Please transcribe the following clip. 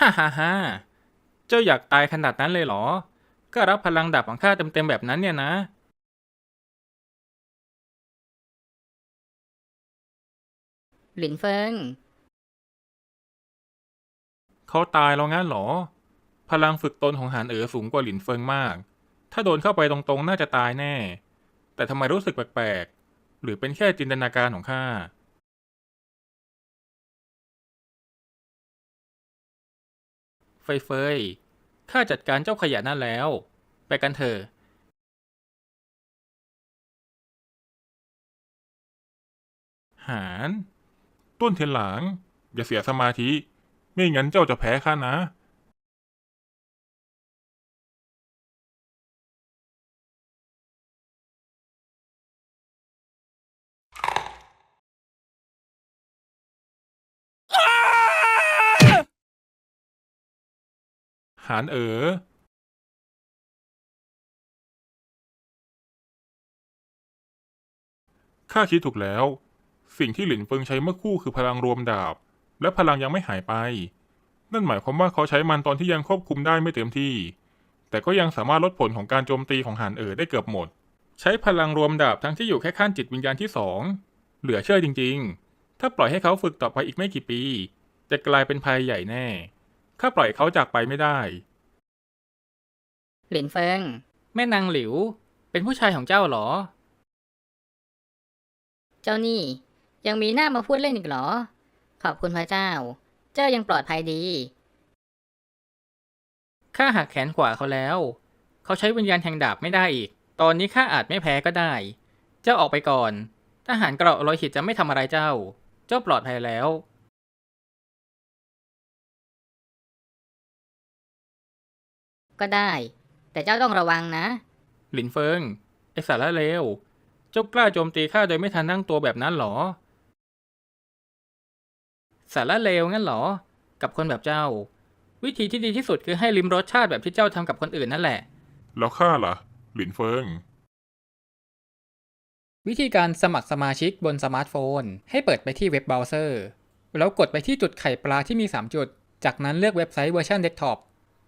ฮ่าฮ่าฮ่าเจ้าอยากตายขนาดนั้นเลยเหรอ ก็รับพลังดาบของข้าเต็มๆแบบนั้นเนี่ยนะ หลินเฟิง เขาตายแล้วงั้นเหรอ พลังฝึกตนของหานเอ๋อสูงกว่าหลินเฟิงมาก ถ้าโดนเข้าไปตรงๆ น่าจะตายแน่ แต่ทำไมรู้สึกแปลกๆ หรือเป็นแค่จินตนาการของข้า เฟยๆข้าจัดการเจ้าขยะนั่นแล้ว ไปกันเถอะหานต้นเทียนหลาง อย่าเสียสมาธิ ไม่งั้นเจ้าจะแพ้ข้านะ หานเอ๋อข้าคิดถูกแล้ว สิ่งที่หลินเฟิงใช้เมื่อคู่คือพลังรวมดาบ และพลังยังไม่หายไป นั่นหมายความว่าเขาใช้มันตอนที่ยังควบคุมได้ไม่เต็มที่ แต่ก็ยังสามารถลดผลของการโจมตีของหานเอ๋อได้เกือบหมด ใช้พลังรวมดาบทั้งที่อยู่แค่ขั้นจิตวิญญาณที่สองเหลือเชื่อจริง ๆ ถ้าปล่อยให้เขาฝึกต่อไปอีกไม่กี่ปี จะกลายเป็นภัยใหญ่แน่ ข้าปล่อยเขาจากไปไม่ได้ หลินเฟิงแม่นางหลิว เป็นผู้ชายของเจ้าเหรอ เจ้านี่ ยังมีหน้ามาพูดเล่นอีกเหรอ ขอบคุณพระเจ้า เจ้ายังปลอดภัยดี ข้าหักแขนขวาเขาแล้ว เขาใช้วิญญาณแทงดาบไม่ได้อีก ตอนนี้ข้าอาจไม่แพ้ก็ได้ เจ้าออกไปก่อน ทหารเกราะโลหิตจะไม่ทำอะไรเจ้า เจ้าปลอดภัยแล้ว ก็ได้ แต่เจ้าต้องระวังนะ หลินเฟิง ไอสารเลว เจ้ากล้าโจมตีข้าโดยไม่ทันนั่งตัวแบบนั้นเหรอ สารเลวงั้นเหรอ กับคนแบบเจ้า วิธีที่ดีที่สุดคือให้ลิมรสชาติแบบที่เจ้าทำกับคนอื่นนั่นแหละ แล้วข้าล่ะ หลินเฟิง วิธีการสมัครสมาชิกบนสมาร์ทโฟน ให้เปิดไปที่เว็บเบราว์เซอร์ แล้วกดไปที่จุดไข่ปลาที่มี 3 จุด จากนั้นเลือกเว็บไซต์เวอร์ชันเดสก์ท็อป